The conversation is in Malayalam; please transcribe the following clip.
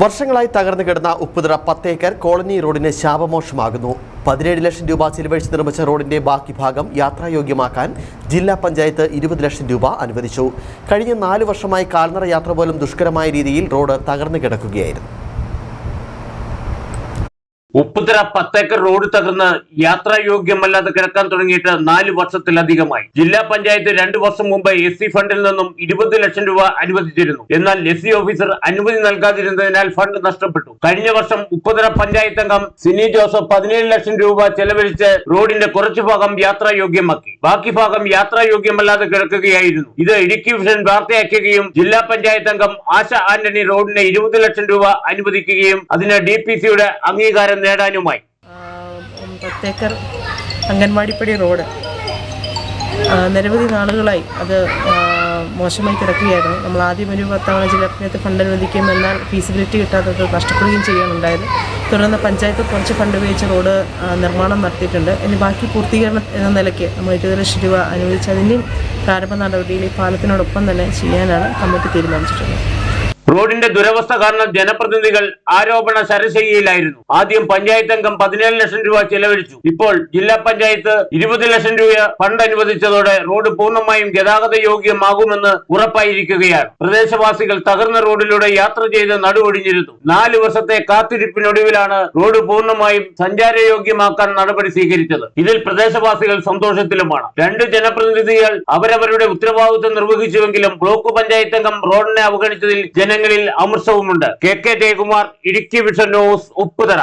വർഷങ്ങളായി തകർന്നു കിടന്ന ഉപ്പുതറ പത്തേക്കർ കോളനി റോഡിന് ശാപമോക്ഷമാകുന്നു പതിനേഴ് ലക്ഷം രൂപ ചിലവഴിച്ച് നിർമ്മിച്ച റോഡിന്റെ ബാക്കി ഭാഗം യാത്രായോഗ്യമാക്കാൻ ജില്ലാ പഞ്ചായത്ത് ഇരുപത് ലക്ഷം രൂപ അനുവദിച്ചു. കഴിഞ്ഞ നാല് വർഷമായി കാൽനട യാത്ര പോലും ദുഷ്കരമായ രീതിയിൽ റോഡ് തകർന്നു കിടക്കുകയായിരുന്നു. ഉപ്പുതറ പത്തേക്കർ റോഡ് തകർന്ന് യാത്രായോഗ്യമല്ലാതെ കിടക്കാൻ തുടങ്ങിയിട്ട് നാല് വർഷത്തിലധികമായി. ജില്ലാ പഞ്ചായത്ത് രണ്ടു വർഷം മുമ്പ് എസ് സി ഫണ്ടിൽ നിന്നും ഇരുപത് ലക്ഷം രൂപ അനുവദിച്ചിരുന്നു. എന്നാൽ എസ് സി ഓഫീസർ അനുമതി നൽകാതിരുന്നതിനാൽ ഫണ്ട് നഷ്ടപ്പെട്ടു. കഴിഞ്ഞ വർഷം ഉപ്പുതറ പഞ്ചായത്ത് അംഗം സിനി ജോസഫ് പതിനേഴ് ലക്ഷം രൂപ ചെലവഴിച്ച് റോഡിന്റെ കുറച്ചു ഭാഗം യാത്രായോഗ്യമാക്കി. ബാക്കി ഭാഗം യാത്രായോഗ്യമല്ലാതെ കിടക്കുകയായിരുന്നു. ഇത് ഇടുക്കി വിഷൻ വാർത്തയാക്കുകയും ജില്ലാ പഞ്ചായത്ത് അംഗം ആശ ആന്റണി റോഡിന് ഇരുപത് ലക്ഷം രൂപ അനുവദിക്കുകയും അതിന് ഡി അംഗീകാരം നേടാനുമായി. പത്തേക്കർ അംഗൻവാടിപ്പടി റോഡ്. നിരവധി നാളുകളായി അത് മോശമായി കിടക്കുകയായിരുന്നു. നമ്മൾ ആദ്യം ഒരു പത്തവണ ജില്ലാ പഞ്ചായത്ത് ഫണ്ട് അനുവദിക്കുകയും എന്നാൽ ഫീസിബിലിറ്റി കിട്ടാത്തത് നഷ്ടപ്പെടുകയും ചെയ്യുകയാണുണ്ടായത് തുടർന്ന് പഞ്ചായത്ത് കുറച്ച് ഫണ്ട് ഉപയോഗിച്ച് റോഡ് നിർമ്മാണം നടത്തിയിട്ടുണ്ട്. ഇനി ബാക്കി പൂർത്തീകരണം എന്ന നിലയ്ക്ക് നമ്മൾ ഇരുപത് ലക്ഷം രൂപ അനുവദിച്ച് അതിന്റെയും പ്രാരംഭ നടപടിയിൽ പാലത്തിനോടൊപ്പം തന്നെ ചെയ്യാനാണ് കമ്മിറ്റി തീരുമാനിച്ചിട്ടുള്ളത്. റോഡിന്റെ ദുരവസ്ഥ കാരണം ജനപ്രതിനിധികൾ ആരോപണ ശരശയ്യയിലായിരുന്നു. ആദ്യം പഞ്ചായത്ത് അംഗം പതിനേഴ് ലക്ഷം രൂപ ചെലവഴിച്ചു. ഇപ്പോൾ ജില്ലാ പഞ്ചായത്ത് ഇരുപത് ലക്ഷം രൂപ ഫണ്ട് അനുവദിച്ചതോടെ റോഡ് പൂർണമായും ഗതാഗത യോഗ്യമാകുമെന്ന് ഉറപ്പായിരിക്കുകയാണ്. പ്രദേശവാസികൾ തകർന്ന റോഡിലൂടെ യാത്ര ചെയ്ത് നടുവൊടിഞ്ഞിരുന്നു. നാല് വർഷത്തെ കാത്തിരിപ്പിനൊടുവിലാണ് റോഡ് പൂർണമായും സഞ്ചാരയോഗ്യമാക്കാൻ നടപടി സ്വീകരിച്ചത്. ഇതിൽ പ്രദേശവാസികൾ സന്തോഷത്തിലുമാണ്. രണ്ട് ജനപ്രതിനിധികൾ അവരവരുടെ ഉത്തരവാദിത്വം നിർവഹിച്ചുവെങ്കിലും ബ്ലോക്ക് പഞ്ചായത്ത് അംഗം റോഡിനെ അവഗണിച്ചതിൽ ജനങ്ങളിൽ അമൃതവുമുണ്ട് K K Jayakumar Idukki Vision News Upputhara.